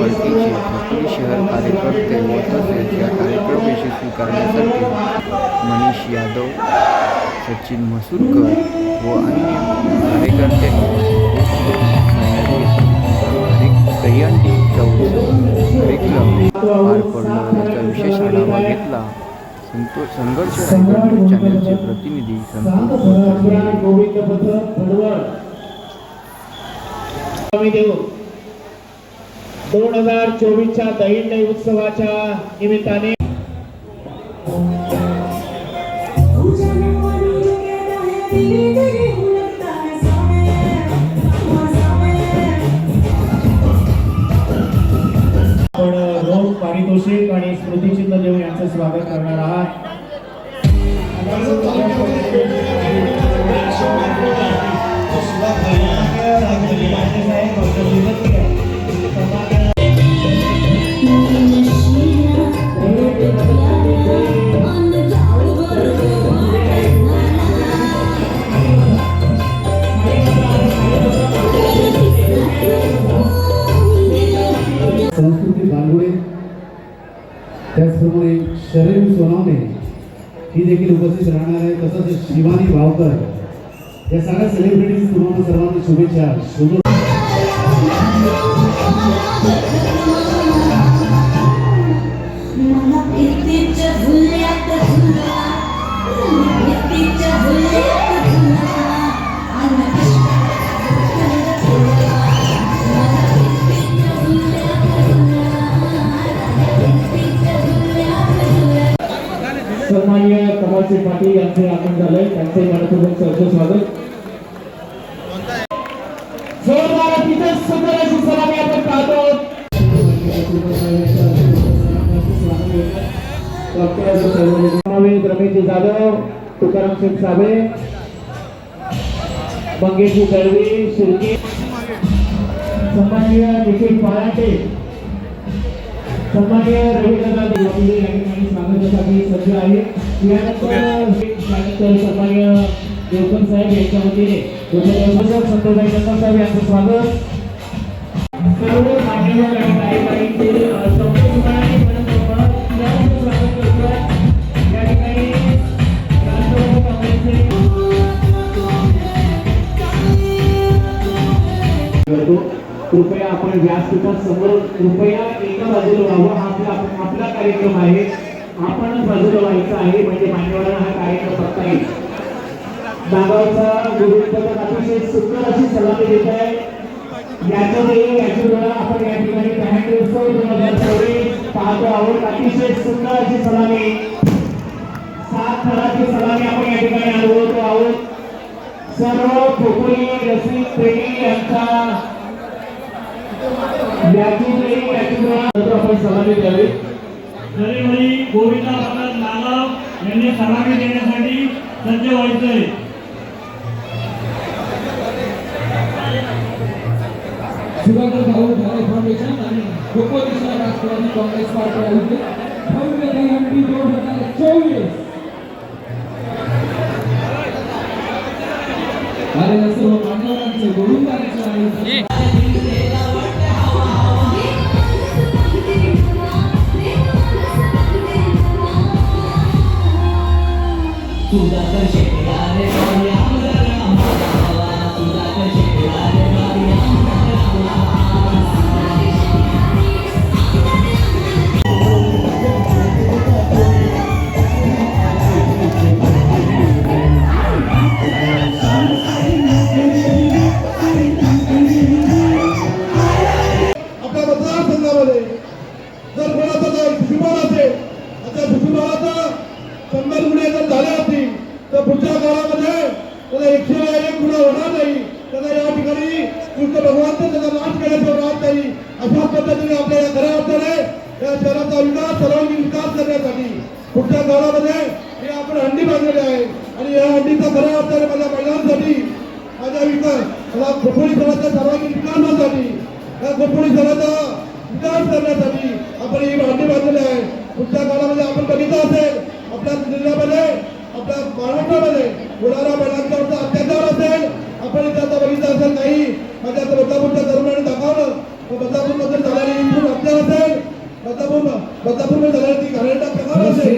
परतीचे पार्टीचे शहर कार्यकर्ते व तसेच या कार्यक्रम यशस्वी करण्यासाठी मनीष यादव सचिन मसूरकर व अन्य कार्यकर्त्यांनी दहीहंडी कार्यक्रम पार पडला याचा विशेष आढावा घेतला संतोष संघर्ष रायगड न्यूज चॅनलचे प्रतिनिधी संतोष कुलकर्णी दोन हजार चोवीसच्या दहिंड उत्सवाच्या निमित्ताने सोनवणे ही देखील उपस्थित राहणार आहे. तसंच शिवानी भावकर. या सगळ्या सेलिब्रिटीज तुम्हाला सर्वांना शुभेच्छा. शुभ सन्मान्य कमलसिंह पाटील यांचे आगमन झाले त्यांचे मनपूर्वक सहज स्वागत. जोरदार तिथे सुंदर अशी सलामी आपण पाहतो. रमेश जाधव तुकाराम शेख साबळे मंगेशजी दळवी शिर्के सन्माननीय निखिल पाराटे सन्माननीय रवींद्रनाथ स्वागतासाठी सज्ज आहे. यानंतर त्यानंतर सन्मान्य देवकर साहेब यांच्या वतीने संतोषाई साहेब यांचं स्वागत. सर्व मान्यवर आणि कृपया आपण व्यासपीठासमोर कृपया एका बाजूला व्हावं. हा आपला आपला कार्यक्रम आहे. आपणच बाजूला व्हायचं आहे म्हणजे मान्यवरांना हा कार्यक्रम बघता येईल. नागावचा गोविंद अतिशय सुंदर अशी सलामी देत आहे. याच्यामध्ये याची वेळा आपण या ठिकाणी दोन हजार चोवीस पाहतो आहोत अतिशय सुंदर अशी सलामी. सात थराची सलामी आपण या ठिकाणी अनुभवतो आहोत. सर्व खोपोली रसिक प्रेमी यांचा याची याची आपण सलामी द्यावी. दरेवरी गोविंदा भगत नागाव यांनी सलामी देण्यासाठी सज्ज व्हायचंय. सुधाकर भाऊ फाउंडेशन आणि राष्ट्रवादी काँग्रेस पार्टी भव्य दोन हजार चोवीस. आणि सर्व हो, मान्यवरांचे गोविंदांचे 두 남자 제대안할 거야. फक्त कृष्ण भगवान त्याचा नाश केल्याशिवाय राहत नाही अशा पद्धतीने आपल्या या खऱ्या अर्थाने या शहराचा विकास सर्वांगीण विकास करण्यासाठी पुढच्या काळामध्ये हे आपण हंडी बांधलेली आहे. आणि या हंडीचा खऱ्या अर्थाने माझ्या महिलांसाठी माझ्या विकास मला खोपोळी शहराच्या सर्वांगीण विकासासाठी या खोपोळी शहराचा तो बदलापूरमध्ये बदलापूर बदलापूरमध्ये झालेली ती घरांडा प्रकार असेल.